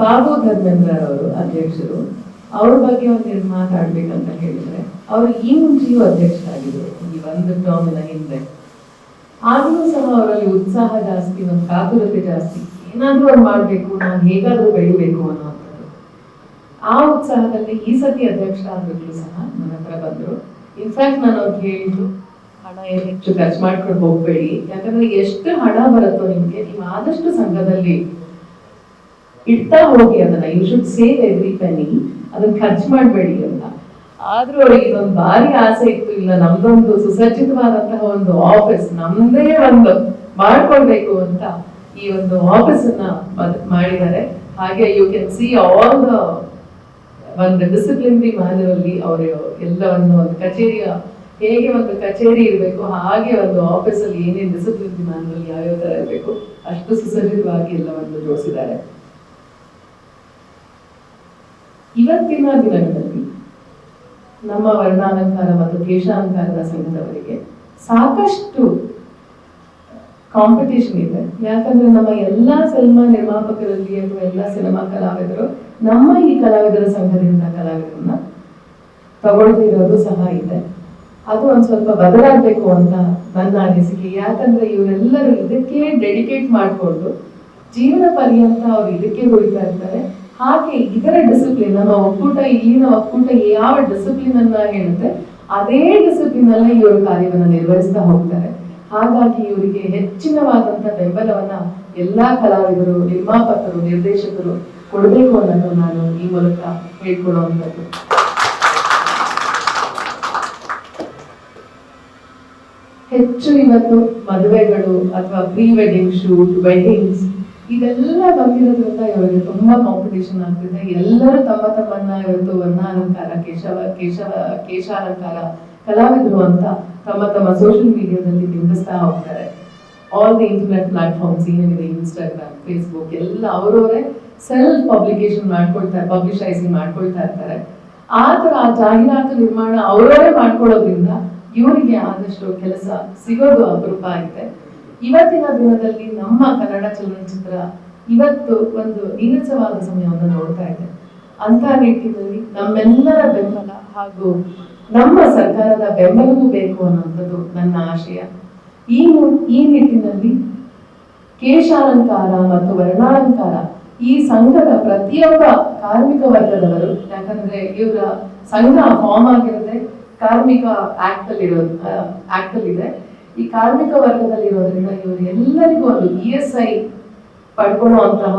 ಬಾಬು ಧರ್ಮೇಂದ್ರ ಅವರು ಅಧ್ಯಕ್ಷರು, ಅವ್ರ ಬಗ್ಗೆ ಒಂದೆರಡು ಮಾತಾಡ್ಬೇಕಂತ ಹೇಳಿದ್ರೆ, ಅವರು ಈ ಮುಂಚೆಯೂ ಅಧ್ಯಕ್ಷರಾಗಿದ್ರು, ಈ ಒಂದು ಟರ್ಮಿನ ಹಿಂದೆ. ಆದರೂ ಸಹ ಅವರಲ್ಲಿ ಉತ್ಸಾಹ ಜಾಸ್ತಿ, ಒಂದು ಕಾತುರತೆ ಜಾಸ್ತಿ. ಏನಾದ್ರೂ ಅವ್ರು ಮಾಡ್ಬೇಕು, ನಾನು ಹೇಗಾದ್ರೂ ಬೆಳಿಬೇಕು ಅನ್ನೋವಂಥದ್ದು. ಆ ಉತ್ಸಾಹದಲ್ಲಿ ಈ ಸತಿ ಅಧ್ಯಕ್ಷ ಆದ್ರೂ ಸಹ ನನ್ನ ಹತ್ರ ಬಂದ್ರು. ಇನ್ಫ್ಯಾಕ್ಟ್ ನಾನು ಅವ್ರಿಗೆ ಹೇಳಿದ್ದು, ಹಣ ಹೆಚ್ಚು ಖರ್ಚು ಮಾಡ್ಕೊಂಡು ಹೋಗ್ಬೇಡಿ. ಯಾಕಂದ್ರೆ ಎಷ್ಟು ಹಣ ಬರುತ್ತೋ ನಿಮ್ಗೆ, ನೀವು ಆದಷ್ಟು ಸಂಘದಲ್ಲಿ ಇಡ್ತಾ ಹೋಗಿ ಅದನ್ನ. You should save every penny ಅದನ್ನ ಖರ್ಚು ಮಾಡಬೇಡಿ ಅಂತ. ಆದ್ರೂ ಅವರಿಗೆ ಇದೊಂದು ಭಾರಿ ಆಸೆ ಇತ್ತು. ಇಲ್ಲ, ನಮ್ದೊಂದು ಸುಸಜ್ಜಿತವಾದಂತಹ ಒಂದು ಆಫೀಸ್ ನಮ್ದೇ ಒಂದು ಮಾಡ್ಕೊಳ್ಬೇಕು ಅಂತ ಈ ಒಂದು ಆಫೀಸ್ ಅನ್ನ ಮಾಡಿದ್ದಾರೆ. ಹಾಗೆ you can see all the ಒಂದು ಡಿಸಿಪ್ಲಿನರಿ ಮ್ಯಾನರ್ ಅಲ್ಲಿ ಅವರು ಎಲ್ಲವನ್ನು ಒಂದು ಕಚೇರಿಯ, ಹೇಗೆ ಒಂದು ಕಚೇರಿ ಇರಬೇಕು, ಹಾಗೆ ಒಂದು ಆಫೀಸಲ್ಲಿ ಏನೇನು ಡಿಸಿಪ್ಲಿನರಿ ಯಾವ ಯಾವ್ಯಾವ ತರ ಇರಬೇಕು, ಅಷ್ಟು ಸುಸಜ್ಜಿತವಾಗಿ ಎಲ್ಲವನ್ನು ಜೋಡಿಸಿದ್ದಾರೆ. ಇವತ್ತಿನ ದಿನಗಳಲ್ಲಿ ನಮ್ಮ ವರ್ಣಾಲಂಕಾರ ಮತ್ತು ಕೇಶಾಲಂಕಾರದ ಸಂಘದವರಿಗೆ ಸಾಕಷ್ಟು ಕಾಂಪಿಟೇಷನ್ ಇದೆ. ಯಾಕಂದ್ರೆ ನಮ್ಮ ಎಲ್ಲಾ ಸಿನಿಮಾ ನಿರ್ಮಾಪಕರಲ್ಲಿ ಅಥವಾ ಎಲ್ಲ ಸಿನಿಮಾ ಕಲಾವಿದರು, ನಮ್ಮ ಈ ಕಲಾವಿದರ ಸಂಘದಿಂದ ಕಲಾವಿದರನ್ನ ತಗೊಳ್ದೇ ಸಹ ಇದೆ. ಅದು ಒಂದು ಸ್ವಲ್ಪ ಬದಲಾಗಬೇಕು ಅಂತ ನನ್ನ ಅನಿಸಿಕೆ. ಯಾಕಂದ್ರೆ ಇವರೆಲ್ಲರೂ ಇದಕ್ಕೆ ಡೆಡಿಕೇಟ್ ಮಾಡಿಕೊಂಡು ಜೀವನ ಪರ್ಯಂತ ಅವ್ರು ಇದಕ್ಕೆ ಉಳಿತಾ ಇರ್ತಾರೆ. ಹಾಗೆ ಇದರ ಡಿಸಿಪ್ಲಿನ್ ನಮ್ಮ ಒಕ್ಕೂಟ, ಇಲ್ಲಿನ ಒಕ್ಕೂಟ ಯಾವ ಡಿಸಿಪ್ಲಿನ್ ಅನ್ನ ಹೇಳುತ್ತೆ, ಅದೇ ಡಿಸಿಪ್ಲಿನ್ ಅಲ್ಲ ಇವರು ಕಾರ್ಯವನ್ನು ನಿರ್ವಹಿಸ್ತಾ ಹೋಗ್ತಾರೆ. ಹಾಗಾಗಿ ಇವರಿಗೆ ಹೆಚ್ಚಿನವಾದಂತ ಬೆಂಬಲವನ್ನ ಎಲ್ಲಾ ಕಲಾವಿದರು, ನಿರ್ಮಾಪಕರು, ನಿರ್ದೇಶಕರು ಕೊಡಬೇಕು ಅನ್ನೋದು ನಾನು ಈ ಮೂಲಕ ಹೇಳ್ಕೊಳ್ಳುವಂಥದ್ದು ಹೆಚ್ಚು ಇವತ್ತು ಮದುವೆಗಳು ಅಥವಾ ಪ್ರೀ ವೆಡ್ಡಿಂಗ್ ಶೂಟ್ ವೆಡ್ಡಿಂಗ್ಸ್ ಇದೆಲ್ಲ ಬಂದಿರೋದ್ರಿಂದ ಇವರಿಗೆ ತುಂಬಾ ಕಾಂಪಿಟೇಷನ್ ಆಗ್ತಿದೆ. ಎಲ್ಲರೂ ತಮ್ಮ ತಮ್ಮನ್ನ ಇವತ್ತು ವರ್ಣಾಲಂಕಾರ, ಕೇಶವ ಕೇಶವ, ಕೇಶಾಲಂಕಾರ ಕಲಾವಿದರು ಅಂತ ತಮ್ಮ ತಮ್ಮ ಸೋಷಿಯಲ್ ಮೀಡಿಯಾದಲ್ಲಿ ಬಿಂಬಿಸ್ತಾ ಹೋಗ್ತಾರೆ. ಆಲ್ ದಿ ಇಂಟರ್ನೆಟ್ ಪ್ಲಾಟ್ಫಾರ್ಮ್ಸ್ ಏನಿದೆ ಇನ್ಸ್ಟಾಗ್ರಾಮ್ ಫೇಸ್ಬುಕ್ ಎಲ್ಲ ಅವರವರೇ ಸೆಲ್ಫ್ ಪಬ್ಲಿಕೇಶನ್ ಮಾಡ್ಕೊಳ್ತಾರೆ ಪಬ್ಲಿಷೈಸಿಂಗ್ ಮಾಡ್ಕೊಳ್ತಾ ಇರ್ತಾರೆ. ಆ ತರ ಆ ಜಾಹೀರಾತು ನಿರ್ಮಾಣ ಅವರವರೇ ಮಾಡ್ಕೊಳ್ಳೋದ್ರಿಂದ ಇವರಿಗೆ ಆದಷ್ಟು ಕೆಲಸ ಸಿಗೋದು ಅಪರೂಪ ಆಗಿದೆ. ಇವತ್ತಿನ ದಿನದಲ್ಲಿ ನಮ್ಮ ಕನ್ನಡ ಚಲನಚಿತ್ರ ಇವತ್ತು ಒಂದು ನೀರಸವಾದ ಸಮಯವನ್ನು ನೋಡ್ತಾ ಇದೆ. ಅಂತ ನಿಟ್ಟಿನಲ್ಲಿ ನಮ್ಮೆಲ್ಲರ ಬೆಂಬಲ ಹಾಗೂ ನಮ್ಮ ಸರ್ಕಾರದ ಬೆಂಬಲವೂ ಬೇಕು ಅನ್ನುವಂಥದ್ದು ನನ್ನ ಆಶಯ. ಈ ಈ ನಿಟ್ಟಿನಲ್ಲಿ ಕೇಶಾಲಂಕಾರ ಮತ್ತು ವರ್ಣಾಲಂಕಾರ ಈ ಸಂಘದ ಪ್ರತಿಯೊಬ್ಬ ಕಾರ್ಮಿಕ ವರ್ಗದವರು, ಯಾಕಂದ್ರೆ ಇವರ ಸಂಘ ಫಾರ್ಮ್ ಆಗಿರದೆ ಕಾರ್ಮಿಕ ಆಕ್ಟ್ ಅಲ್ಲಿ ಆಕ್ಟ್ ಅಲ್ಲಿ ಇದೆ. ಈ ಕಾರ್ಮಿಕ ವರ್ಗದಲ್ಲಿ ಇರೋದ್ರಿಂದ ಇವರು ಎಲ್ಲರಿಗೂ ಒಂದು ಇ ಎಸ್ ಐ ಪಡ್ಕೊಳ್ಳುವಂತಹ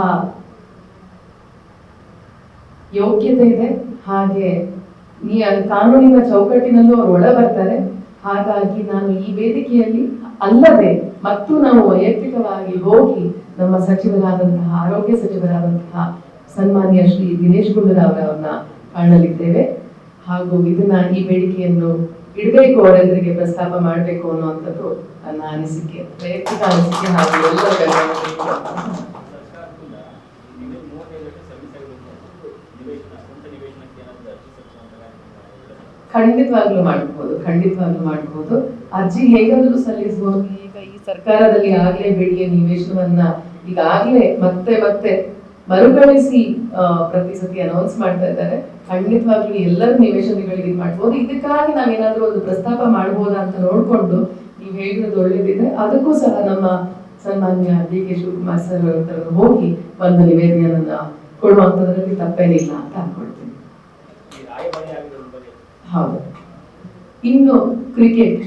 ಯೋಗ್ಯತೆ ಇದೆ. ಹಾಗೆ ನೀ ಕಾನೂನಿನ ಚೌಕಟ್ಟಿನಲ್ಲೂ ಅವರು ಒಳ ಬರ್ತಾರೆ ಹಾಗಾಗಿ ನಾನು ಈ ವೇದಿಕೆಯಲ್ಲಿ ಅಲ್ಲದೆ ಮತ್ತು ನಾವು ವೈಯಕ್ತಿಕವಾಗಿ ಹೋಗಿ ನಮ್ಮ ಸಚಿವರಾದಂತಹ, ಆರೋಗ್ಯ ಸಚಿವರಾದಂತಹ ಸನ್ಮಾನ್ಯ ಶ್ರೀ ದಿನೇಶ್ ಗುಂಡೂರಾವ್ ಅವರನ್ನ ಕಾಣಲಿದ್ದೇವೆ. ಹಾಗೂ ಇದನ್ನ ಈ ಬೇಡಿಕೆಯನ್ನು ಇಡಬೇಕು ಅವರೆಲ್ಲರಿಗೆ ಪ್ರಸ್ತಾಪ ಮಾಡಬೇಕು ಅನ್ನುವಂಥದ್ದು ನನ್ನ ಅನಿಸಿಕೆ ವೈಯಕ್ತಿಕ ಅನಿಸಿಕೆ ಹಾಗೂ ಎಲ್ಲ ಖಂಡಿತವಾಗ್ಲೂ ಮಾಡ್ಬೋದು ಖಂಡಿತವಾಗ್ಲೂ ಮಾಡ್ಬೋದು. ಅರ್ಜಿ ಹೇಗಾದ್ರೂ ಸಲ್ಲಿಸಬಹುದು ಈಗ ಈ ಸರ್ಕಾರದಲ್ಲಿ ಆಗ್ಲೇ ಬೆಳಿಗ್ಗೆ ನಿವೇಶನವನ್ನ ಈಗಾಗ್ಲೇ ಮತ್ತೆ ಮತ್ತೆ ಮರುಕಳಿಸಿ ಪ್ರತಿ ಸತಿ ಅನೌನ್ಸ್ ಮಾಡ್ತಾ ಇದ್ದಾರೆ. ಖಂಡಿತವಾಗ್ಲೂ ಎಲ್ಲರೂ ನಿವೇಶನಗಳಿಗೆ ಇದು ಮಾಡ್ಬೋದು. ಇದಕ್ಕಾಗಿ ನಾವೇನಾದ್ರೂ ಒಂದು ಪ್ರಸ್ತಾಪ ಮಾಡ್ಬೋದಾ ಅಂತ ನೋಡ್ಕೊಂಡು ನೀವು ಹೇಳಿರೋದು ಒಳ್ಳೇದಿದೆ. ಅದಕ್ಕೂ ಸಹ ನಮ್ಮ ಸನ್ಮಾನ್ಯ ಡಿ ಕೆ ಶಿವಕುಮಾರ್ ಸರ್ ಅವರ ಹೋಗಿ ಒಂದು ನಿವೇದನೆಯನ್ನ ಕೊಡುವಂತದ್ರಲ್ಲಿ ತಪ್ಪೇನಿಲ್ಲ ಅಂತ ಅನ್ಕೊಳ್ತೀನಿ. ಹೌದು. ಇನ್ನು ಕ್ರಿಕೆಟ್.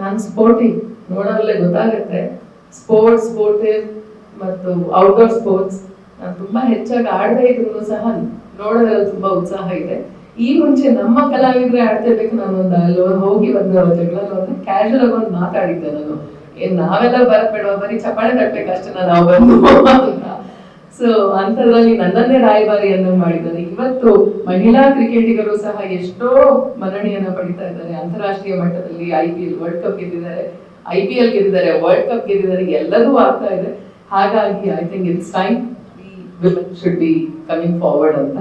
ನಾನು ಸ್ಪೋರ್ಟಿಂಗ್ ನೋಡೋದ್ರಲ್ಲೇ ಗೊತ್ತಾಗುತ್ತೆ. ಸ್ಪೋರ್ಟ್ಸ್, ಸ್ಪೋರ್ಟಿವ್ ಮತ್ತು ಔಟ್ಡೋರ್ ಸ್ಪೋರ್ಟ್ಸ್ ತುಂಬಾ ಹೆಚ್ಚಾಗಿ ಆಡದೇ ಇದ್ರು ಸಹ ನೋಡೋದ್ರಲ್ಲಿ ತುಂಬಾ ಉತ್ಸಾಹ ಇದೆ. ಈ ಮುಂಚೆ ನಮ್ಮ ಕಲಾವಿದ್ರೆ ಆಡ್ತಿರ್ಬೇಕು ನಾನು ಒಂದು ಅಲ್ಲಿ ಹೋಗಿ ಒಂದು ಜಗಳ ಒಂದು ಕ್ಯಾಶುವಲ್ ಆಗಿ ಒಂದು ಮಾತಾಡಿದ್ದೆ ನಾನು. ಏನ್ ನಾವೆಲ್ಲ ಬರಬೇಡ, ಬರೀ ಚಪಾಳೆ ತಟ್ಬೇಕಷ್ಟೇ ನಾವು ಬಂದು ಅಂತ. ಸೊ ಅಂತದ್ರಲ್ಲಿ ನನ್ನನ್ನೇ ರಾಯಭಾರಿಯನ್ನು ಮಾಡಿದ್ದಾರೆ. ಇವತ್ತು ಮಹಿಳಾ ಕ್ರಿಕೆಟಿಗರು ಸಹ ಎಷ್ಟೋ ಮನ್ನಣೆಯನ್ನ ಪಡಿತಾ ಇದ್ದಾರೆ. ಅಂತಾರಾಷ್ಟ್ರೀಯ ಮಟ್ಟದಲ್ಲಿ I P L world cup ಗೆದ್ದಿದ್ದಾರೆ. ಐ ಪಿ ಎಲ್ ಗೆದ್ದಿದ್ದಾರೆ ವರ್ಲ್ಡ್ ಕಪ್ ಗೆದ್ದಿದ್ದಾರೆ, ಎಲ್ಲದೂ ಆಗ್ತಾ ಇದೆ. ಹಾಗಾಗಿ I think it's time should be coming forward ಅಂತ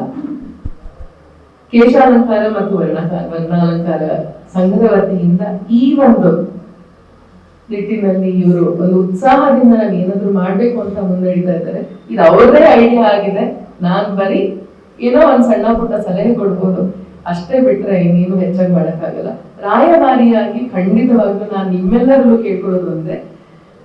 ಕೇಶಾಲಂಕಾರ ಮತ್ತು ವರ್ಣಕಾರ ವರ್ಣಾಲಂಕಾರ ಸಂಘದ ವತಿಯಿಂದ ಈ ಒಂದು ನಿಟ್ಟಿನಲ್ಲಿ ಇವರು ಒಂದು ಉತ್ಸಾಹದಿಂದ ನಾನು ಏನಾದ್ರು ಮಾಡ್ಬೇಕು ಅಂತ ಮುನ್ನಡೀತಾ ಇದ್ದಾರೆ. ಇದು ಅವರದೇ ಐಡಿಯಾ ಆಗಿದೆ. ನಾನ್ ಬರೀ ಏನೋ ಒಂದ್ ಸಣ್ಣ ಪುಟ್ಟ ಸಲಹೆ ಕೊಡ್ಬೋದು. ಅಷ್ಟೇ ಬಿಟ್ರೆ ಇನ್ನೇನು ಹೆಚ್ಚಾಗಿ ಮಾಡಕ್ಕಾಗಲ್ಲ. ರಾಯಭಾರಿಯಾಗಿ ಖಂಡಿತವಾಗ್ಲೂ ನಾನು ನಿಮ್ಮೆಲ್ಲರಲ್ಲೂ ಕೇಳ್ಕೊಳ್ಳೋದು ಅಂದ್ರೆ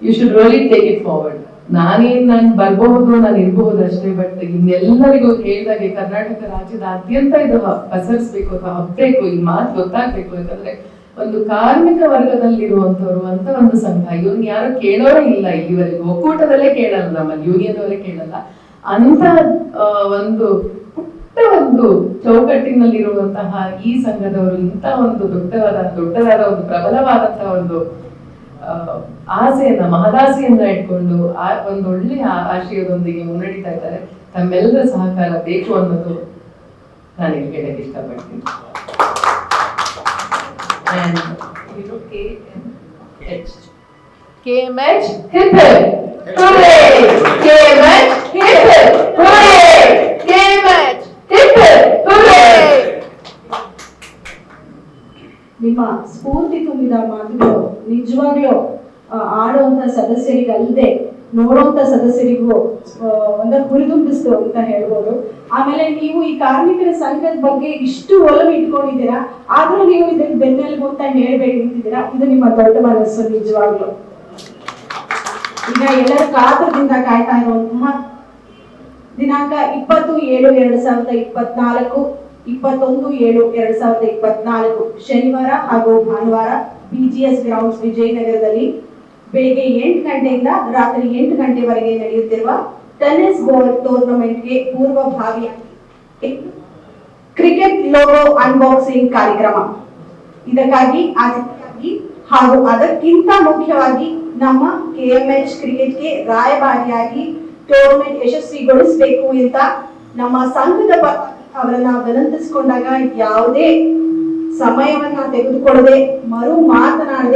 you should really take it forward ನಾನೇನ್ ನಾನು ಬರಬಹುದು, ನಾನು ಇರಬಹುದು ಅಷ್ಟೇ ಬಟ್ ಇನ್ನೆಲ್ಲರಿಗೂ ಹೇಳಿದಾಗೆ ಕರ್ನಾಟಕ ರಾಜ್ಯದಾದ್ಯಂತ ಇದು ಹ- ಪಸರಿಸ್ಬೇಕು ಅಥವಾ ಹಬ್ಬೇಕು, ಈ ಮಾತು ಗೊತ್ತಾಗ್ಬೇಕು ಯಾಕಂದ್ರೆ ಒಂದು ಕಾರ್ಮಿಕ ವರ್ಗದಲ್ಲಿರುವಂತವ್ರು ಅಂತ ಒಂದು ಸಂಘ ಇವ್ರನ್ನ ಯಾರು ಕೇಳೋರೇ ಇಲ್ಲ ಇಲ್ಲಿವರೆಗೂ. ಒಕ್ಕೂಟದಲ್ಲೇ ಕೇಳಲ್ಲ ನಮ್ಮಲ್ಲಿ ಯೂನಿಯನ್ ಅವರೇ ಕೇಳಲ್ಲ. ಅಂತ ಒಂದು ಪುಟ್ಟ ಒಂದು ಚೌಕಟ್ಟಿನಲ್ಲಿರುವಂತಹ ಈ ಸಂಘದವರು ಇಂಥ ಒಂದು ದೊಡ್ಡವಾದ ದೊಡ್ಡದಾದ ಒಂದು ಪ್ರಬಲವಾದಂತಹ ಒಂದು ಆಸೆಯನ್ನ ಮಹದಾಸೆಯನ್ನ ಇಟ್ಕೊಂಡು ಆ ಒಂದು ಒಳ್ಳೆಯ ಆಶಯದೊಂದಿಗೆ ಮುನ್ನಡೀತಾ ಇದ್ದಾರೆ ತಮ್ಮೆಲ್ಲರ ಸಹಕಾರ ಬೇಕು ಅನ್ನೋದು ನಾನು ಇಲ್ಲಿ ಹೇಳಕ್ಕೆ ಇಷ್ಟಪಡ್ತೀನಿ ಕೆ ಇದು KMH. K H Hooray! KMH. Hooray! KMH, hip hip. Hooray! ನಿಮ್ಮ ಸ್ಫೂರ್ತಿ ತುಂಬಿದ ಮಾತುಗಳು ನಿಜವಾಗ್ಲೂ ಆಡುವಂತ ಸದಸ್ಯರಿಗಲ್ಲದೆ, ನೋಡುವಂತ ಸದಸ್ಯರಿಗೂ ಒಂದು ಹುರಿದುಂಬಿಸ್ತು ಅಂತ ಹೇಳ್ಬೋದು. ಆಮೇಲೆ ನೀವು ಈ ಕಾರ್ಮಿಕರ ಸಂಘದ ಬಗ್ಗೆ ಇಷ್ಟು ಒಲವು ಇಟ್ಕೊಂಡಿದ್ದೀರಾ? ಆದ್ರೂ ನೀವು ಇದಕ್ಕೆ ಬೆನ್ನೆಲುಬು ಅಂತ ಹೇಳ್ಬೇಡಿ ಅಂತಿದ್ದೀರಾ? ಇದು ನಿಮ್ಮ ದೊಡ್ಡ ಮನಸ್ಸು ನಿಜವಾಗ್ಲು. ಈಗ ಎಲ್ಲರ ಕಾತರದಿಂದ ಕಾಯ್ತಾ ಇರುವಂತಹ ದಿನಾಂಕ ಇಪ್ಪತ್ತು ಏಳು ಎರಡ್ ಸಾವಿರದ ಇಪ್ಪತ್ನಾಲ್ಕು. ಇಪ್ಪತ್ತೊಂದು ಏಳು ಎರಡ್ ಸಾವಿರದ ಇಪ್ಪತ್ನಾಲ್ಕು ಶನಿವಾರ ಹಾಗೂ ಭಾನುವಾರ ಬಿಜಿಎಸ್ ಗ್ರೌಂಡ್ಸ್ ವಿಜಯನಗರದಲ್ಲಿ ಬೆಳಿಗ್ಗೆ ಎಂಟು ಗಂಟೆಯಿಂದ ರಾತ್ರಿ ಎಂಟು ಗಂಟೆವರೆಗೆ ನಡೆಯುತ್ತಿರುವ ಟೆನ್ನಿಸ್ ಬಾಲ್ ಟೂರ್ನಮೆಂಟ್ಗೆ ಪೂರ್ವಭಾವಿ ಕ್ರಿಕೆಟ್ ಲೋಗೋ ಅನ್ಬಾಕ್ಸಿಂಗ್ ಕಾರ್ಯಕ್ರಮ. ಇದಕ್ಕಾಗಿ ಅದಕ್ಕಾಗಿ ಹಾಗೂ ಅದಕ್ಕಿಂತ ಮುಖ್ಯವಾಗಿ ನಮ್ಮ ಕೆಎಂಎಚ್ ಕ್ರಿಕೆಟ್ಗೆ ರಾಯಭಾರಿಯಾಗಿ ಟೂರ್ನಮೆಂಟ್ ಯಶಸ್ವಿಗೊಳಿಸಬೇಕು ಅಂತ ನಮ್ಮ ಸಂಘದ ಅವರನ್ನ ವಿನಂತಿಸ್ಕೊಂಡಾಗ ಯಾವುದೇ ಸಮಯವನ್ನ ತೆಗೆದುಕೊಳ್ಳದೆ ಮರು ಮಾತನಾಡದೆ